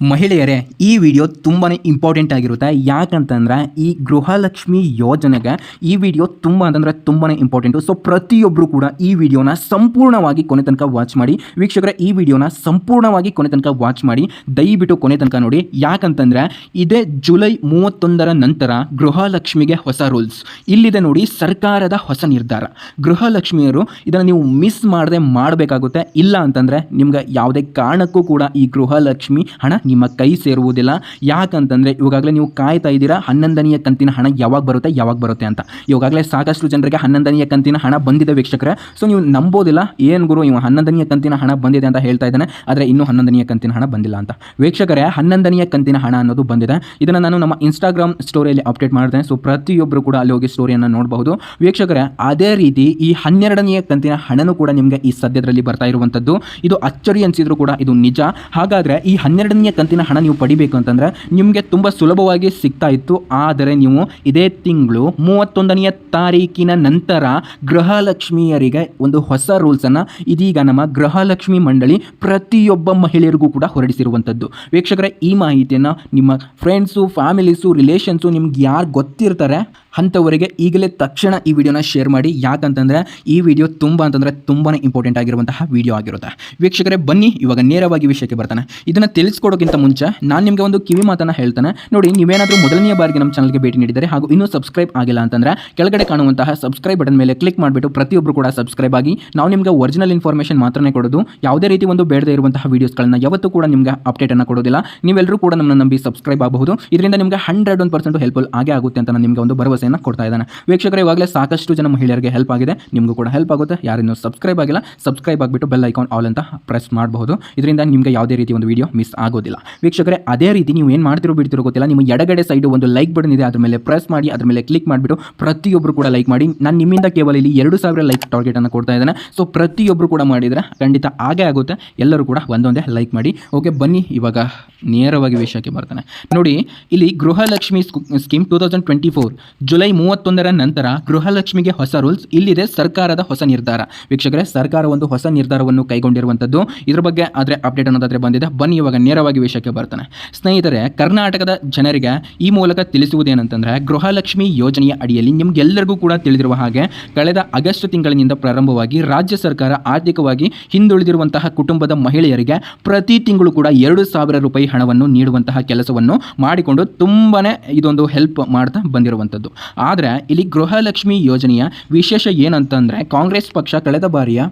ಮಹಿಳೆಯರೇ, ಈ ವಿಡಿಯೋ ತುಂಬಾ ಇಂಪಾರ್ಟೆಂಟ್ ಆಗಿರುತ್ತೆ. ಯಾಕಂತಂದ್ರೆ, ಈ ಗೃಹಲಕ್ಷ್ಮಿ ಯೋಜನೆಗೆ ಈ ವಿಡಿಯೋ ತುಂಬ ಅಂತಂದ್ರೆ ತುಂಬಾ ಇಂಪಾರ್ಟೆಂಟು ಸೊ ಪ್ರತಿಯೊಬ್ಬರು ಕೂಡ ಈ ವಿಡಿಯೋನ ಸಂಪೂರ್ಣವಾಗಿ ಕೊನೆ ತನಕ ವಾಚ್ ಮಾಡಿ. ವೀಕ್ಷಕರ, ಈ ವಿಡಿಯೋನ ಸಂಪೂರ್ಣವಾಗಿ ಕೊನೆ ತನಕ ವಾಚ್ ಮಾಡಿ. ದಯವಿಟ್ಟು ಕೊನೆ ತನಕ ನೋಡಿ. ಯಾಕಂತಂದ್ರೆ, ಇದೇ ಜುಲೈ ಮೂವತ್ತೊಂದರ ನಂತರ ಗೃಹಲಕ್ಷ್ಮಿಗೆ ಹೊಸ ರೂಲ್ಸ್ ಇಲ್ಲಿದೆ ನೋಡಿ, ಸರ್ಕಾರದ ಹೊಸ ನಿರ್ಧಾರ. ಗೃಹಲಕ್ಷ್ಮಿಯರು ಇದನ್ನು ನೀವು ಮಿಸ್ ಮಾಡದೆ ಮಾಡಬೇಕಾಗುತ್ತೆ. ಇಲ್ಲ ಅಂತಂದರೆ, ನಿಮ್ಗೆ ಯಾವುದೇ ಕಾರಣಕ್ಕೂ ಕೂಡ ಈ ಗೃಹಲಕ್ಷ್ಮಿ ಹಣ ನಿಮ್ಮ ಕೈ ಸೇರುವುದಿಲ್ಲ. ಯಾಕಂತಂದರೆ ಇವಾಗಲೇ ನೀವು ಕಾಯ್ತಾ ಇದ್ದೀರಾ, ಹನ್ನೊಂದನೆಯ ಕಂತಿನ ಹಣ ಯಾವಾಗ ಬರುತ್ತೆ ಯಾವಾಗ ಬರುತ್ತೆ ಅಂತ. ಇವಾಗಲೇ ಸಾಕಷ್ಟು ಜನರಿಗೆ ಹನ್ನೊಂದನೆಯ ಕಂತಿನ ಹಣ ಬಂದಿದೆ ವೀಕ್ಷಕರ. ಸೊ ನೀವು ನಂಬೋದಿಲ್ಲ, ಏನು ಗುರು, ಇವ ಹನ್ನೊಂದನೆಯ ಕಂತಿನ ಹಣ ಬಂದಿದೆ ಅಂತ ಹೇಳ್ತಾ ಇದ್ದಾನೆ, ಆದರೆ ಇನ್ನೂ ಹನ್ನೊಂದನೆಯ ಕಂತಿನ ಹಣ ಬಂದಿಲ್ಲ ಅಂತ. ವೀಕ್ಷಕರೇ, ಹನ್ನೊಂದನೆಯ ಕಂತಿನ ಹಣ ಅನ್ನೋದು ಬಂದಿದೆ. ಇದನ್ನು ನಾನು ನಮ್ಮ ಇನ್ಸ್ಟಾಗ್ರಾಮ್ ಸ್ಟೋರಿಯಲ್ಲಿ ಅಪ್ಡೇಟ್ ಮಾಡ್ತೇನೆ. ಸೊ ಪ್ರತಿಯೊಬ್ಬರು ಕೂಡ ಅಲ್ಲಿ ಹೋಗಿ ಸ್ಟೋರಿಯನ್ನು ನೋಡಬಹುದು. ವೀಕ್ಷಕರೇ, ಅದೇ ರೀತಿ ಈ ಹನ್ನೆರಡನೆಯ ಕಂತಿನ ಹಣನೂ ಕೂಡ ನಿಮಗೆ ಈ ಸದ್ಯದಲ್ಲಿ ಬರ್ತಾ ಇರುವಂಥದ್ದು. ಇದು ಅಚ್ಚರಿ ಅನಿಸಿದ್ರು ಕೂಡ ಇದು ನಿಜ. ಹಾಗಾದರೆ ಈ ಹನ್ನೆರಡನೆಯ ಕಂತಿನ ಹಣ ನೀವು ಪಡಿಬೇಕು ಅಂತಂದ್ರೆ ನಿಮಗೆ ತುಂಬ ಸುಲಭವಾಗಿ ಸಿಗ್ತಾ ಇತ್ತು. ಆದರೆ ನೀವು ಇದೇ ತಿಂಗಳು ಮೂವತ್ತೊಂದನೆಯ ತಾರೀಕಿನ ನಂತರ ಗೃಹಲಕ್ಷ್ಮಿಯರಿಗೆ ಒಂದು ಹೊಸ ರೂಲ್ಸನ್ನು ಇದೀಗ ನಮ್ಮ ಗೃಹಲಕ್ಷ್ಮಿ ಮಂಡಳಿ ಪ್ರತಿಯೊಬ್ಬ ಮಹಿಳೆಯರಿಗೂ ಕೂಡ ಹೊರಡಿಸಿರುವಂಥದ್ದು. ವೀಕ್ಷಕರೇ, ಈ ಮಾಹಿತಿಯನ್ನು ನಿಮ್ಮ ಫ್ರೆಂಡ್ಸು ಫ್ಯಾಮಿಲೀಸು ರಿಲೇಷನ್ಸು ನಿಮ್ಗೆ ಯಾರು ಗೊತ್ತಿರ್ತಾರೆ? ಅಂಥವರಿಗೆ ಈಗಲೇ ತಕ್ಷಣ ಈ ವಿಡಿಯೋನ ಶೇರ್ ಮಾಡಿ. ಯಾಕಂತಂದರೆ ಈ ವಿಡಿಯೋ ತುಂಬ ಅಂತಂದರೆ ತುಂಬಾ ಇಂಪಾರ್ಟೆಂಟ್ ಆಗಿರುವಂತಹ ವಿಡಿಯೋ ಆಗಿರುತ್ತೆ. ವೀಕ್ಷಕರೇ, ಬನ್ನಿ, ಇವಾಗ ನೇರವಾಗಿ ವಿಷಯಕ್ಕೆ ಬರ್ತಾನೆ. ಇದನ್ನು ತಿಳಿಸ್ಕೊಡೋಕ್ಕಿಂತ ಮುಂಚೆ ನಾನು ನಿಮಗೆ ಒಂದು ಕಿವಿ ಮಾತನ್ನು ಹೇಳ್ತಾನೆ. ನೋಡಿ, ನೀವೇನಾದರೂ ಮೊದಲನೇ ಬಾರಿಗೆ ನಮ್ಮ ಚಾನಲ್ಗೆ ಭೇಟಿ ನೀಡಿದರೆ ಹಾಗೂ ಇನ್ನೂ ಸಬ್ಸ್ಕ್ರೈಬ್ ಆಗಿಲ್ಲ ಅಂತಂದರೆ ಕೆಳಗಡೆ ಕಾಣುವಂತಹ ಸಬ್ಸ್ಕ್ರೈಬ್ ಬಟನ್ ಮೇಲೆ ಕ್ಲಿಕ್ ಮಾಡಿಬಿಟ್ಟು ಪ್ರತಿಯೊಬ್ಬರು ಕೂಡ ಸಬ್ಸ್ಕ್ರೈಬ್ ಆಗಿ ನಾವು ನಿಮಗೆ ಒರಿಜಿನಲ್ ಇನ್ಫಾರ್ಮೇಷನ್ ಮಾತ್ರನೇ ಕೊಡೋದು. ಯಾವುದೇ ರೀತಿ ಒಂದು ಬೇಡದೇ ಇರುವಂತಹ ವೀಡಿಯೋಸ್ಗಳನ್ನ ಯಾವತ್ತೂ ಕೂಡ ನಿಮಗೆ ಅಪ್ಡೇಟನ್ನು ಕೊಡೋದಿಲ್ಲ. ನೀವೆಲ್ಲರೂ ಕೂಡ ನಮ್ಮನ್ನು ನಂಬಿ ಸಬ್ಸ್ಕ್ರೈಬ್ ಆಗಬಹುದು. ಇದರಿಂದ ನಿಮಗೆ ಹಂಡ್ರೆಡ್ ಒನ್ ಪರ್ಸೆಂಟ್ ಹೆಲ್ಪ್ಫುಲ್ ಆಗೇ ಆಗುತ್ತೆ ಅಂತ ನಾನು ನಿಮಗೆ ಒಂದು ಭರವಸೆಯನ್ನು ಕೊಡ್ತಾ ಇದ್ದಾನೆ. ವೀಕ್ಷಕರು, ಇವಾಗಲೇ ಸಾಕಷ್ಟು ಜನ ಮಹಿಳೆಯರಿಗೆ ಹೆಲ್ಪ್ ಆಗಿದೆ. ನಿಮಗೂ ಕೂಡ ಹೆಲ್ಪ್ ಆಗುತ್ತೆ. ಯಾರಿನ್ನೂ ಸಬ್ಸ್ಕ್ರೈಬ್ ಆಗಿಲ್ಲ ಸಬ್ಸ್ಕ್ರೈಬ್ ಆಗಿಬಿಟ್ಟು ಬೆಲ್ ಐಕಾನ್ ಆಲ್ ಅಂತ ಪ್ರೆಸ್ ಮಾಡಬಹುದು. ಇದರಿಂದ ನಿಮಗೆ ಯಾವುದೇ ರೀತಿ ಒಂದು ವಿಡಿಯೋ ಮಿಸ್ ಆಗೋದಿಲ್ಲ. ವೀಕ್ಷಕರೇ, ಅದೇ ರೀತಿ ನೀವು ಏನು ಮಾಡ್ತಿರೋ ಬಿಡ್ತಿರೋ ಗೊತ್ತಿಲ್ಲ. ನಿಮ್ಮ ಎಡಗಡೆ ಸೈಡ್ ಒಂದು ಲೈಕ್ ಬಟನ್ ಇದೆ. ಅದ್ರ ಮೇಲೆ ಪ್ರೆಸ್ ಮಾಡಿ, ಅದ್ರ ಮೇಲೆ ಕ್ಲಿಕ್ ಮಾಡಿಬಿಟ್ಟು ಪ್ರತಿಯೊಬ್ಬರು ಕೂಡ ಲೈಕ್ ಮಾಡಿ. ನಾನು ನಿಮ್ಮಿಂದ ಕೇವಲ ಇಲ್ಲಿ ಎರಡು ಸಾವಿರ ಲೈಕ್ ಟಾರ್ಗೆಟನ್ನು ಕೊಡ್ತಾ ಇದ್ದಾನೆ. ಸೊ ಪ್ರತಿಯೊಬ್ಬರು ಕೂಡ ಮಾಡಿದರೆ ಖಂಡಿತ ಆಗೇ ಆಗುತ್ತೆ. ಎಲ್ಲರೂ ಕೂಡ ಒಂದೊಂದೇ ಲೈಕ್ ಮಾಡಿ. ಓಕೆ ಬನ್ನಿ, ಇವಾಗ ನೇರವಾಗಿ ವಿಷಯಕ್ಕೆ ಬರ್ತಾನೆ. ನೋಡಿ, ಇಲ್ಲಿ Gruhalakshmi scheme two thousand twenty four July ಮೂವತ್ತೊಂದರ ನಂತರ ಗೃಹಲಕ್ಷ್ಮಿಗೆ ಹೊಸ ರೂಲ್ಸ್, ಇಲ್ಲಿದೆ ಸರ್ಕಾರದ ಹೊಸ ನಿರ್ಧಾರ. ವೀಕ್ಷಕರೇ, ಸರ್ಕಾರ ಒಂದು ಹೊಸ ನಿರ್ಧಾರವನ್ನು ಕೈಗೊಂಡಿರುವಂಥದ್ದು ಇದ್ರ ಬಗ್ಗೆ ಆದರೆ ಅಪ್ಡೇಟ್ ಅನ್ನೋದಾದ್ರೆ ಬಂದಿದೆ. ಬನ್ನಿ, ಇವಾಗ ನೇರವಾಗಿ ವಿಷಯಕ್ಕೆ ಬರ್ತಾನೆ. ಸ್ನೇಹಿತರೆ, ಕರ್ನಾಟಕದ ಜನರಿಗೆ ಈ ಮೂಲಕ ತಿಳಿಸುವುದೇನಂತಂದ್ರೆ, ಗೃಹಲಕ್ಷ್ಮಿ ಯೋಜನೆಯ ಅಡಿಯಲ್ಲಿ ನಿಮ್ಗೆಲ್ಲರಿಗೂ ಕೂಡ ತಿಳಿದಿರುವ ಹಾಗೆ, ಕಳೆದ ಆಗಸ್ಟ್ ತಿಂಗಳಿನಿಂದ ಪ್ರಾರಂಭವಾಗಿ ರಾಜ್ಯ ಸರ್ಕಾರ ಆರ್ಥಿಕವಾಗಿ ಹಿಂದುಳಿದಿರುವಂತಹ ಕುಟುಂಬದ ಮಹಿಳೆಯರಿಗೆ ಪ್ರತಿ ತಿಂಗಳು ಕೂಡ ಎರಡು ಸಾವಿರ ರೂಪಾಯಿ ಹಣವನ್ನು ನೀಡುವಂತಹ ಕೆಲಸವನ್ನು ಮಾಡಿಕೊಂಡು ತುಂಬಾನೇ ಇದೊಂದು ಹೆಲ್ಪ್ ಮಾಡ್ತಾ ಬಂದಿರುವಂಥದ್ದು ಆದರೆ ಇಲ್ಲಿ ಗೃಹಲಕ್ಷ್ಮಿ ಯೋಜನೆಯ ವಿಶೇಷ ಏನಂತಂದರೆ ಕಾಂಗ್ರೆಸ್ ಪಕ್ಷ ಕಳೆದ ಬಾರಿಯ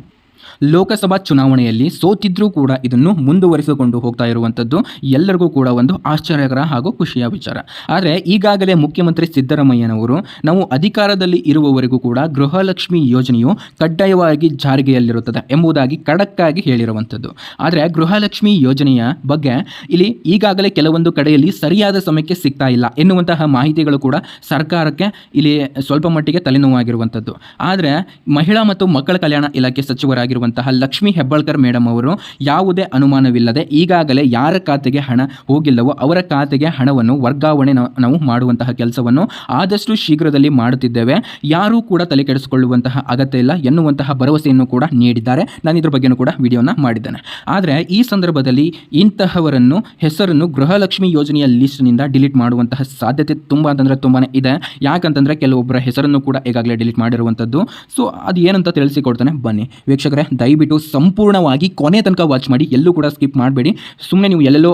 ಲೋಕಸಭಾ ಚುನಾವಣೆಯಲ್ಲಿ ಸೋತಿದ್ರೂ ಕೂಡ ಇದನ್ನು ಮುಂದುವರಿಸಿಕೊಂಡು ಹೋಗ್ತಾ ಇರುವಂಥದ್ದು ಎಲ್ಲರಿಗೂ ಕೂಡ ಒಂದು ಆಶ್ಚರ್ಯಕರ ಹಾಗೂ ಖುಷಿಯ ವಿಚಾರ. ಆದರೆ ಈಗಾಗಲೇ ಮುಖ್ಯಮಂತ್ರಿ ಸಿದ್ದರಾಮಯ್ಯನವರು ನಾವು ಅಧಿಕಾರದಲ್ಲಿ ಇರುವವರೆಗೂ ಕೂಡ ಗೃಹಲಕ್ಷ್ಮಿ ಯೋಜನೆಯು ಕಡ್ಡಾಯವಾಗಿ ಜಾರಿಗೆಯಲ್ಲಿರುತ್ತದೆ ಎಂಬುದಾಗಿ ಖಡಕ್ಕಾಗಿ ಹೇಳಿರುವಂಥದ್ದು. ಆದರೆ ಗೃಹಲಕ್ಷ್ಮಿ ಯೋಜನೆಯ ಬಗ್ಗೆ ಇಲ್ಲಿ ಈಗಾಗಲೇ ಕೆಲವೊಂದು ಕಡೆಯಲ್ಲಿ ಸರಿಯಾದ ಸಮಯಕ್ಕೆ ಸಿಗ್ತಾ ಇಲ್ಲ ಎನ್ನುವಂತಹ ಮಾಹಿತಿಗಳು ಕೂಡ ಸರ್ಕಾರಕ್ಕೆ ಇಲ್ಲಿ ಸ್ವಲ್ಪ ಮಟ್ಟಿಗೆ ತಲೆನೋವಾಗಿರುವಂಥದ್ದು. ಆದರೆ ಮಹಿಳಾ ಮತ್ತು ಮಕ್ಕಳ ಕಲ್ಯಾಣ ಇಲಾಖೆ ಸಚಿವರಾಗಿರುವಂತಹ ಲಕ್ಷ್ಮಿ ಹೆಬ್ಬಾಳ್ಕರ್ ಮೇಡಮ್ ಅವರು ಯಾವುದೇ ಅನುಮಾನವಿಲ್ಲದೆ ಈಗಾಗಲೇ ಯಾರ ಖಾತೆಗೆ ಹಣ ಹೋಗಿಲ್ಲವೋ ಅವರ ಖಾತೆಗೆ ಹಣವನ್ನು ವರ್ಗಾವಣೆ ನಾವು- ಮಾಡುವಂತಹ ಕೆಲಸವನ್ನು ಆದಷ್ಟು ಶೀಘ್ರದಲ್ಲಿ ಮಾಡುತ್ತಿದ್ದೇವೆ. ಯಾರೂ ಕೂಡ ತಲೆ ಕೆಡಿಸಿಕೊಳ್ಳುವಂತಹ ಅಗತ್ಯ ಇಲ್ಲ ಎನ್ನುವಂತಹ ಭರವಸೆಯನ್ನು ಕೂಡ ನೀಡಿದ್ದಾರೆ. ನಾನು ಇದ್ರ ಬಗ್ಗೆನೂ ಕೂಡ ವಿಡಿಯೋನ ಮಾಡಿದ್ದೇನೆ. ಆದರೆ ಈ ಸಂದರ್ಭದಲ್ಲಿ ಇಂತಹವರನ್ನು ಹೆಸರನ್ನು ಗೃಹಲಕ್ಷ್ಮಿ ಯೋಜನೆಯ ಲಿಸ್ಟ್ನಿಂದ ಡಿಲೀಟ್ ಮಾಡುವಂತಹ ಸಾಧ್ಯತೆ ತುಂಬ ಅಂತಂದರೆ ತುಂಬಾ ಇದೆ. ಯಾಕಂತಂದರೆ ಕೆಲವೊಬ್ಬರ ಹೆಸರನ್ನು ಕೂಡ ಈಗಾಗಲೇ ಡಿಲೀಟ್ ಮಾಡಿರುವಂಥದ್ದು ಸೊ ಅದು ಏನಂತ ತಿಳಿಸಿಕೊಡ್ತಾನೆ ಬನ್ನಿ. ದಯವಿಟ್ಟು ಸಂಪೂರ್ಣವಾಗಿ ಕೊನೆ ತನಕ ವಾಚ್ ಮಾಡಿ, ಎಲ್ಲೂ ಕೂಡ ಸ್ಕಿಪ್ ಮಾಡಬೇಡಿ. ಸುಮ್ಮನೆ ನೀವು ಎಲ್ಲೆಲ್ಲೋ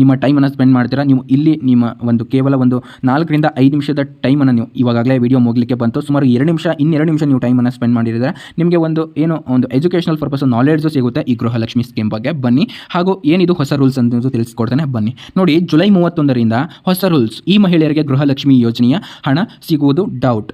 ನಿಮ್ಮ ಟೈಮನ್ನು ಸ್ಪೆಂಡ್ ಮಾಡ್ತೀರಾ, ನೀವು ಇಲ್ಲಿ ನಿಮ್ಮ ಒಂದು ಕೇವಲ ಒಂದು ನಾಲ್ಕರಿಂದ ಐದು ನಿಮಿಷದ ಟೈಮನ್ನು ನೀವು ಇವಾಗಲೇ ವಿಡಿಯೋ ಮುಗಲಿಕ್ಕೆ ಬಂತು. ಸುಮಾರು ಎರಡು ನಿಮಿಷ, ಇನ್ನೆರಡು ನಿಮಿಷ ನೀವು ಟೈಮನ್ನು ಸ್ಪೆಂಡ್ ಮಾಡಿದರೆ ನಿಮಗೆ ಒಂದು ಏನು ಒಂದು ಎಜುಕೇಷನಲ್ ಪರ್ಪಸ್ ನಾಲೆಡ್ಜು ಸಿಗುತ್ತೆ ಈ ಗೃಹಲಕ್ಷ್ಮಿ ಸ್ಕೀಮ್ ಬಗ್ಗೆ. ಬನ್ನಿ. ಹಾಗೂ ಏನಿದು ಹೊಸ ರೂಲ್ಸ್ ಅಂತ ತಿಳಿಸ್ಕೊಡ್ತಾನೆ. ಬನ್ನಿ. ನೋಡಿ, ಜುಲೈ ಮೂವತ್ತೊಂದರಿಂದ ಹೊಸ ರೂಲ್ಸ್ ಈ ಮಹಿಳೆಯರಿಗೆ ಗೃಹಲಕ್ಷ್ಮಿ ಯೋಜನೆಯ ಹಣ ಸಿಗುವುದು ಡೌಟ್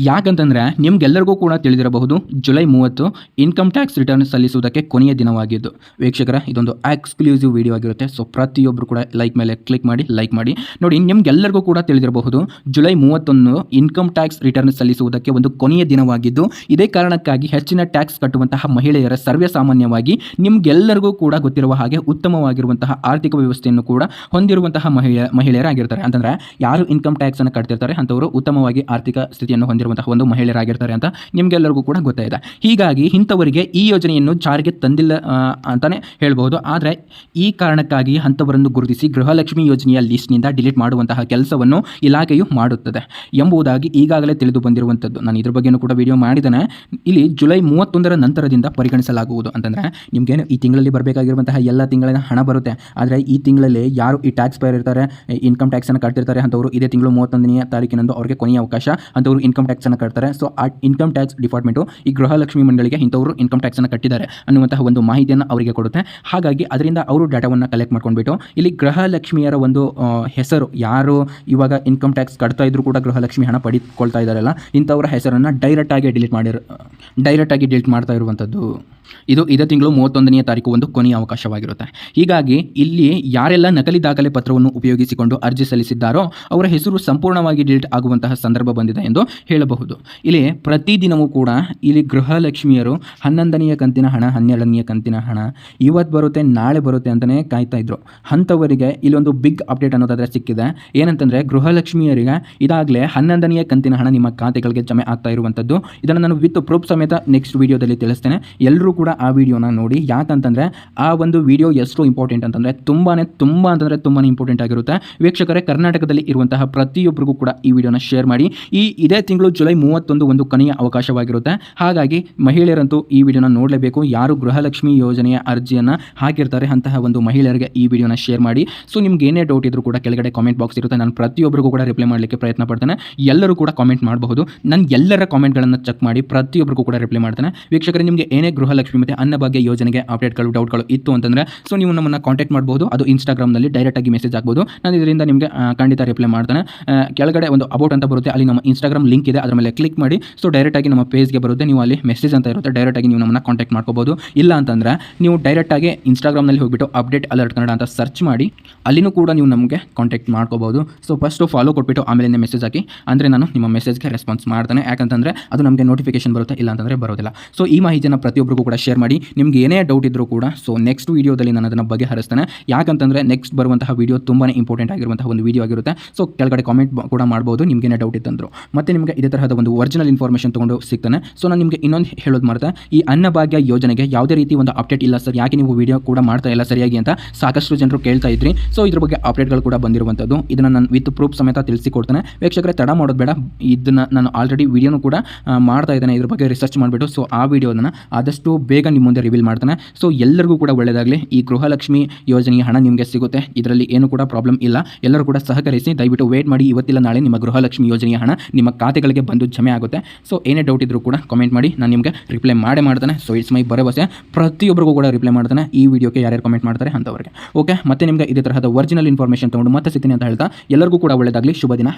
ಯಾಕಂತಂದರೆ ನಿಮ್ಗೆಲ್ಲರಿಗೂ ಕೂಡ ತಿಳಿದಿರಬಹುದು, ಜುಲೈ ಮೂವತ್ತು ಇನ್ಕಮ್ ಟ್ಯಾಕ್ಸ್ ರಿಟರ್ನ್ ಸಲ್ಲಿಸುವುದಕ್ಕೆ ಕೊನೆಯ ದಿನವಾಗಿದ್ದು. ವೀಕ್ಷಕರ, ಇದೊಂದು ಎಕ್ಸ್ಕ್ಲೂಸಿವ್ ವಿಡಿಯೋ ಆಗಿರುತ್ತೆ. ಸೊ ಪ್ರತಿಯೊಬ್ಬರು ಕೂಡ ಲೈಕ್ ಮೇಲೆ ಕ್ಲಿಕ್ ಮಾಡಿ, ಲೈಕ್ ಮಾಡಿ. ನೋಡಿ, ನಿಮ್ಗೆಲ್ಲರಿಗೂ ಕೂಡ ತಿಳಿದಿರಬಹುದು, ಜುಲೈ ಮೂವತ್ತೊಂದು ಇನ್ಕಮ್ ಟ್ಯಾಕ್ಸ್ ರಿಟರ್ನ್ ಸಲ್ಲಿಸುವುದಕ್ಕೆ ಒಂದು ಕೊನೆಯ ದಿನವಾಗಿದ್ದು. ಇದೇ ಕಾರಣಕ್ಕಾಗಿ ಹೆಚ್ಚಿನ ಟ್ಯಾಕ್ಸ್ ಕಟ್ಟುವಂತಹ ಮಹಿಳೆಯರ ಸರ್ವೇ ಸಾಮಾನ್ಯವಾಗಿ ನಿಮ್ಗೆಲ್ಲರಿಗೂ ಕೂಡ ಗೊತ್ತಿರುವ ಹಾಗೆ ಉತ್ತಮವಾಗಿರುವಂತಹ ಆರ್ಥಿಕ ವ್ಯವಸ್ಥೆಯನ್ನು ಕೂಡ ಹೊಂದಿರುವಂತಹ ಮಹಿಳೆ, ಮಹಿಳೆಯರಾಗಿರ್ತಾರೆ. ಅಂತಂದರೆ, ಯಾರು ಇನ್ಕಮ್ ಟ್ಯಾಕ್ಸನ್ನು ಕಟ್ತಿರ್ತಾರೆ, ಅಂಥವರು ಉತ್ತಮವಾಗಿ ಆರ್ಥಿಕ ಸ್ಥಿತಿಯನ್ನು ಹೊಂದಿರುವ ಆಗಿರುವಂತಹ ಒಂದು ಮಹಿಳೆಯರಾಗಿರ್ತಾರೆ ಅಂತ ನಿಮಗೆಲ್ಲರಿಗೂ ಕೂಡ ಗೊತ್ತಾಯಿದೆ ಹೀಗಾಗಿ ಇಂಥವರಿಗೆ ಈ ಯೋಜನೆಯನ್ನು ಜಾರಿಗೆ ತಂದಿಲ್ಲ ಅಂತಲೇ ಹೇಳ್ಬೋದು ಆದರೆ ಈ ಕಾರಣಕ್ಕಾಗಿ ಅಂಥವರನ್ನು ಗುರುತಿಸಿ ಗೃಹಲಕ್ಷ್ಮಿ ಯೋಜನೆಯ ಲಿಸ್ಟ್ನಿಂದ ಡಿಲೀಟ್ ಮಾಡುವಂತಹ ಕೆಲಸವನ್ನು ಇಲಾಖೆಯು ಮಾಡುತ್ತದೆ ಎಂಬುದಾಗಿ ಈಗಾಗಲೇ ತಿಳಿದು ಬಂದಿರುವಂಥದ್ದು. ನಾನು ಇದ್ರ ಬಗ್ಗೆನೂ ಕೂಡ ವಿಡಿಯೋ ಮಾಡಿದ್ದೇನೆ. ಇಲ್ಲಿ ಜುಲೈ ಮೂವತ್ತೊಂದರ ನಂತರದಿಂದ ಪರಿಗಣಿಸಲಾಗುವುದು. ಅಂತಂದರೆ ನಿಮಗೇನು ಈ ತಿಂಗಳಲ್ಲಿ ಬರಬೇಕಾಗಿರುವಂತಹ ಎಲ್ಲ ತಿಂಗಳಿನ ಹಣ ಬರುತ್ತೆ. ಆದರೆ ಈ ತಿಂಗಳಲ್ಲಿ ಯಾರು ಈ ಟ್ಯಾಕ್ಸ್ ಪೇರ್ ಇರ್ತಾರೆ ಇನ್ಕಮ್ ಟ್ಯಾಕ್ಸನ್ನು ಕಟ್ತಿರ್ತಾರೆ ಅಂಥವರು ಇದೇ ತಿಂಗಳು ಮೂವತ್ತೊಂದನೇ ತಾರೀಕಿನಂದು ಅವರಿಗೆ ಕೊನೆಯ ಅವಕಾಶ ಅಂಥವರು ಇನ್ಕಮ್ ಟ್ಯಾಕ್ಸನ್ನು ಕಟ್ತಾರೆ. ಸೊ ಆ ಇನ್ಕಮ್ ಟ್ಯಾಕ್ಸ್ ಡಿಪಾರ್ಟ್ಮೆಂಟು ಈ ಗೃಹಲಕ್ಷ್ಮಿ ಮಂಡಳಿಗೆ ಇಂಥವರು ಇನ್ಕಮ್ ಟ್ಯಾಕ್ಸನ್ನು ಕಟ್ಟಿದ್ದಾರೆ ಅನ್ನುವಂತಹ ಒಂದು ಮಾಹಿತಿಯನ್ನು ಅವರಿಗೆ ಕೊಡುತ್ತೆ. ಹಾಗಾಗಿ ಅದರಿಂದ ಅವರು ಡಾಟಾವನ್ನು ಕಲೆಕ್ಟ್ ಮಾಡ್ಕೊಂಡ್ಬಿಟ್ಟು ಇಲ್ಲಿ ಗೃಹಲಕ್ಷ್ಮಿಯರ ಒಂದು ಹೆಸರು ಯಾರು, ಇವಾಗ ಇನ್ಕಮ್ ಟ್ಯಾಕ್ಸ್ ಕಟ್ತಾ ಇದ್ರು ಕೂಡ ಗೃಹಲಕ್ಷ್ಮಿ ಹಣ ಪಡೆದುಕೊಳ್ತಾ ಇದ್ದಾರಲ್ಲ, ಇಂಥವರ ಹೆಸರನ್ನು ಡೈರೆಕ್ಟಾಗಿ ಡಿಲೀಟ್ ಮಾಡಿರೋ ಡೈರೆಕ್ಟಾಗಿ ಡಿಲೀಟ್ ಮಾಡ್ತಾ ಇರುವಂಥದ್ದು. ಇದು ಇದೇ ತಿಂಗಳು ಮೂವತ್ತೊಂದನೆಯ ತಾರೀಕು ಒಂದು ಕೊನೆಯ ಅವಕಾಶವಾಗಿರುತ್ತೆ. ಹೀಗಾಗಿ ಇಲ್ಲಿ ಯಾರೆಲ್ಲ ನಕಲಿ ದಾಖಲೆ ಪತ್ರವನ್ನು ಉಪಯೋಗಿಸಿಕೊಂಡು ಅರ್ಜಿ ಸಲ್ಲಿಸಿದ್ದಾರೋ ಅವರ ಹೆಸರು ಸಂಪೂರ್ಣವಾಗಿ ಡಿಲೀಟ್ ಆಗುವಂತಹ ಸಂದರ್ಭ ಬಂದಿದೆ ಎಂದು ಹೇಳಬಹುದು. ಇಲ್ಲಿ ಪ್ರತಿದಿನವೂ ಕೂಡ ಇಲ್ಲಿ ಗೃಹಲಕ್ಷ್ಮಿಯರು ಹನ್ನೊಂದನೆಯ ಕಂತಿನ ಹಣ, ಹನ್ನೆರಡನೆಯ ಕಂತಿನ ಹಣ ಇವತ್ತು ಬರುತ್ತೆ, ನಾಳೆ ಬರುತ್ತೆ ಅಂತಲೇ ಕಾಯ್ತಾ ಇದ್ರು. ಅಂಥವರಿಗೆ ಇಲ್ಲೊಂದು ಬಿಗ್ ಅಪ್ಡೇಟ್ ಅನ್ನೋದಾದರೆ ಸಿಕ್ಕಿದೆ. ಏನಂತಂದರೆ ಗೃಹಲಕ್ಷ್ಮಿಯರಿಗೆ ಇದಾಗಲೇ ಹನ್ನೊಂದನೆಯ ಕಂತಿನ ಹಣ ನಿಮ್ಮ ಖಾತೆಗಳಿಗೆ ಜಮೆ ಆಗ್ತಾ ಇರುವಂಥದ್ದು. ಇದನ್ನು ನಾನು ವಿತ್ ಪ್ರೂಫ್ ಸಮೇತ ನೆಕ್ಸ್ಟ್ ವಿಡಿಯೋದಲ್ಲಿ ತಿಳಿಸ್ತೇನೆ. ಎಲ್ಲರೂ ಕೂಡ ಆ ವಿಡಿಯೋನ ನೋಡಿ. ಯಾಕಂತಂದರೆ ಆ ಒಂದು ವಿಡಿಯೋ ಎಷ್ಟು ಇಂಪಾರ್ಟೆಂಟ್ ಅಂತಂದರೆ ತುಂಬಾ ತುಂಬ ಅಂತಂದರೆ ತುಂಬಾ ಇಂಪಾರ್ಟೆಂಟ್ ಆಗಿರುತ್ತೆ. ವೀಕ್ಷಕರೇ, ಕರ್ನಾಟಕದಲ್ಲಿ ಇರುವಂತಹ ಪ್ರತಿಯೊಬ್ಬರಿಗೂ ಕೂಡ ಈ ವಿಡಿಯೋನ ಶೇರ್ ಮಾಡಿ. ಈ ಇದೇ ತಿಂಗಳು ಜುಲೈ ಮೂವತ್ತೊಂದು ಒಂದು ಕೊನೆಯ ಅವಕಾಶವಾಗಿರುತ್ತೆ. ಹಾಗಾಗಿ ಮಹಿಳೆಯರಂತೂ ಈ ವಿಡಿಯೋನ ನೋಡಲೇಬೇಕು. ಯಾರು ಗೃಹಲಕ್ಷ್ಮಿ ಯೋಜನೆಯ ಅರ್ಜಿಯನ್ನು ಹಾಕಿರ್ತಾರೆ ಅಂತಹ ಒಂದು ಮಹಿಳೆಯರಿಗೆ ಈ ವಿಡಿಯೋನ ಶೇರ್ ಮಾಡಿ. ಸೊ, ನಿಮ್ಗೆ ಏನೇ ಡೌಟ್ ಇದ್ರೂ ಕೂಡ ಕೆಳಗಡೆ ಕಾಮೆಂಟ್ ಬಾಕ್ಸ್ ಇರುತ್ತೆ. ನಾನು ಪ್ರತಿಯೊಬ್ಬರಿಗೂ ಕೂಡ ರಿಪ್ಲೈ ಮಾಡಲಿಕ್ಕೆ ಪ್ರಯತ್ನ ಪಡ್ತೇನೆ. ಎಲ್ಲರೂ ಕೂಡ ಕಾಮೆಂಟ್ ಮಾಡಬಹುದು. ನಾನು ಎಲ್ಲರ ಕಾಮೆಂಟ್ಗಳನ್ನು ಚೆಕ್ ಮಾಡಿ ಪ್ರತಿಯೊಬ್ಬರಿಗೂ ಕೂಡ ರಿಪ್ಲೈ ಮಾಡ್ತೇನೆ. ವೀಕ್ಷಕರೇ, ನಿಮಗೆ ಏನೇ ಗೃಹಲಕ್ಷ್ಮಿ ಮತ್ತು ಅನ್ನಭಾಗ್ಯ ಯೋಜನೆಗೆ ಅಪ್ಡೇಟ್ಗಳು ಡೌಟ್ಗಳು ಇತ್ತು ಅಂತಂದರೆ, ಸೊ, ನೀವು ನಮ್ಮನ್ನು ಕಾಂಟ್ಯಾಕ್ಟ್ ಮಾಡಬಹುದು. ಅದು ಇನ್ಸ್ಟಾಗ್ರಾಮ್ನಲ್ಲಿ ಡೈರೆಕ್ಟಾಗಿ ಮೆಸೇಜ್ ಆಗ್ಬೋದು ನಾನು ಇದರಿಂದ ನಿಮಗೆ ಖಂಡಿತ ರಿಪ್ಲೈ ಮಾಡ್ತೇನೆ. ಕೆಳಗಡೆ ಒಂದು ಅಬೌಟ್ ಅಂತ ಬರುತ್ತೆ. ಅಲ್ಲಿ ನಮ್ಮ ಇನ್ಸ್ಟಾಗ್ರಾಮ್ ಲಿಂಕ್ ಇದೆ. ಅದರ ಮೇಲೆ ಕ್ಲಿಕ್ ಮಾಡಿ. ಸೊ ಡೈರೆಕ್ಟಾಗಿ ನಮ್ಮ ಪೇಜ್ಗೆ ಬರುತ್ತೆ. ನೀವು ಅಲ್ಲಿ ಮೆಸೇಜ್ ಅಂತ ಇರುತ್ತೆ ಡೈರೆಕ್ಟಾಗಿ ನೀವು ನಮ್ಮನ್ನು ಕಾಂಟ್ಯಾಕ್ಟ್ ಮಾಡ್ಕೋಬೋದು. ಇಲ್ಲ ಅಂತಂದರೆ, ನೀವು ಡೈರೆಕ್ಟಾಗಿ ಇನ್ಸ್ಟಾಗ್ರಾಮ್ನಲ್ಲಿ ಹೋಗಿಬಿಟ್ಟು ಅಪ್ಡೇಟ್ ಅಲರ್ಟ್ ಕನ್ನಡ ಅಂತ ಸರ್ಚ್ ಮಾಡಿ, ಅಲ್ಲಿನೂ ಕೂಡ ನೀವು ನಮಗೆ ಕಾಂಟ್ಯಾಕ್ಟ್ ಮಾಡ್ಕೋಬೋದು. ಸೊ ಫಸ್ಟು ಫಾಲೋ ಕೊಟ್ಬಿಟ್ಟು ಆಮೇಲೆ ಮೆಸೇಜ್ ಹಾಕಿ. ಅಂದರೆ ನಾನು ನಿಮ್ಮ ಮೆಸೇಜ್ಗೆ ರೆಸ್ಪಾನ್ಸ್ ಮಾಡ್ತಾನೆ. ಯಾಕಂತಂದರೆ, ಅದು ನಮಗೆ ನೋಟಿಫಿಕೇಶನ್ ಬರುತ್ತೆ, ಇಲ್ಲ ಅಂತಂದರೆ ಬರೋದಿಲ್ಲ. ಸೊ ಈ ಮಾಹಿತಿಯನ್ನು ಪ್ರತಿಯೊಬ್ಬರಿಗೂ ಕೂಡ ಶೇರ್ ಮಾಡಿ. ನಿಮ್ಗೆ ಏನೇ ಡೌಟ್ ಇದ್ದರೂ ಕೂಡ ಸೊ ನೆಕ್ಸ್ಟ್ ವೀಡಿಯೋದಲ್ಲಿ ನಾನು ಅದನ್ನು ಬಗೆಹರಿಸ್ತೇನೆ. ಯಾಕಂತಂದರೆ ನೆಕ್ಸ್ಟ್ ಬರುವಂತಹ ವೀಡಿಯೋ ತುಂಬಾ ಇಂಪಾರ್ಟೆಂಟ್ ಆಗಿರುವಂತಹ ಒಂದು ವೀಡಿಯೋ ಆಗಿರುತ್ತೆ. ಸೊ ಕೆಳಗಡೆ ಕಾಮೆಂಟ್ ಕೂಡ ಮಾಡ್ಬೋದು. ನಿಮ್ಗೆ ಏನೇ ಡೌಟ್ ಇತ್ತಂದ್ರು. ಮತ್ತೆ ನಿಮಗೆ ಇದೇ ತರಹದ ಒಂದು ಒರಿಜಿನಲ್ ಇನ್ಫಾರ್ಮೇಷನ್ ತೊಗೊಂಡು ಸಿಗ್ತಾನೆ. ಸೊ ನಾನು ನಿಮಗೆ ಇನ್ನೊಂದು ಹೇಳೋದು ಮಾಡ್ತಾ ಈ ಅನ್ನಭಾಗ್ಯ ಯೋಜನೆಗೆ ಯಾವುದೇ ರೀತಿ ಒಂದು ಅಪ್ಡೇಟ್ ಇಲ್ಲ ಸರ್. ಯಾಕೆ ನೀವು ವಿಡಿಯೋ ಕೂಡ ಮಾಡ್ತಾ ಇಲ್ಲ ಸರಿಯಾಗಿ ಅಂತ ಸಾಕಷ್ಟು ಜನರು ಕೇಳ್ತಾ ಇದ್ರಿ. ಸೊ ಇದ್ರ ಬಗ್ಗೆ ಅಪ್ಡೇಟ್ಗಳು ಕೂಡ ಬಂದಿರುವಂಥದ್ದು ಇದನ್ನು ನಾನು ವಿತ್ ಪ್ರೂಫ್ ಸಮೇತ ತಿಳಿಸಿಕೊಡ್ತೇನೆ. ವೀಕ್ಷಕರೇ, ತಡ ಮಾಡೋದು ಬೇಡ. ಇದನ್ನು ನಾನು ಆಲ್ರೆಡಿ ವಿಡಿಯೋನು ಕೂಡ ಮಾಡ್ತಾ ಇದ್ದೇನೆ. ಇದ್ರ ಬಗ್ಗೆ ರಿಸರ್ಚ್ ಮಾಡಿಬಿಟ್ಟು ಸೊ ಆ ವಿಡಿಯೋನ ಆದಷ್ಟು ಬೇಗ ನಿಮ್ಮ ಮುಂದೆ ರಿವೀಲ್ ಮಾಡ್ತಾನೆ. ಸೊ ಎಲ್ಲರಿಗೂ ಕೂಡ ಒಳ್ಳೆಯದಾಗಲಿ ಈ ಗೃಹಲಕ್ಷ್ಮಿ ಯೋಜನೆಯ ಹಣ ನಿಮಗೆ ಸಿಗುತ್ತೆ. ಇದರಲ್ಲಿ ಏನು ಕೂಡ ಪ್ರಾಬ್ಲಮ್ ಇಲ್ಲ. ಎಲ್ಲರೂ ಕೂಡ ಸಹಕರಿಸಿ, ದಯವಿಟ್ಟು ವೇಟ್ ಮಾಡಿ. ಇವತ್ತಿಲ್ಲ, ನಾಳೆ ನಿಮ್ಮ ಗೃಹಲಕ್ಷ್ಮಿ ಯೋಜನೆಯ ಹಣ ನಿಮ್ಮ ಖಾತೆಗಳಿಗೆ ಬಂದು ಜಮೆ ಆಗುತ್ತೆ. ಸೊ ಏನೇ ಡೌಟ್ ಇದ್ರೂ ಕೂಡ ಕಮೆಂಟ್ ಮಾಡಿ. ನಾನು ನಿಮಗೆ ರಿಪ್ಲೈ ಮಾಡೇ ಮಾಡ್ತಾನೆ. ಸೊ ಇಟ್ಸ್ ಮೈ ಭರವಸೆ. ಪ್ರತಿಯೊಬ್ಬರಿಗೂ ಕೂಡ ರಿಪ್ಲೈ ಮಾಡ್ತಾನೆ. ಈ ವಿಡಿಯೋಕ್ಕೆ ಯಾರ್ಯಾರು ಕಮೆಂಟ್ ಮಾಡ್ತಾರೆ ಅಂಥವ್ರಿಗೆ ಓಕೆ ಮತ್ತೆ ನಿಮಗೆ ಇದೇ ತರಹದ ಒರಿಜಿನಲ್ ಇನ್ಫಾರ್ಮೇಷನ್ ತೊಗೊಂಡು ಮತ್ತೆ ಸಿಗ್ತೀನಿ ಅಂತ ಹೇಳ್ತಾ ಎಲ್ಲರಿಗೂ ಕೂಡ ಒಳ್ಳೆಯದಾಗಲಿ ಶುಭ ದಿನ.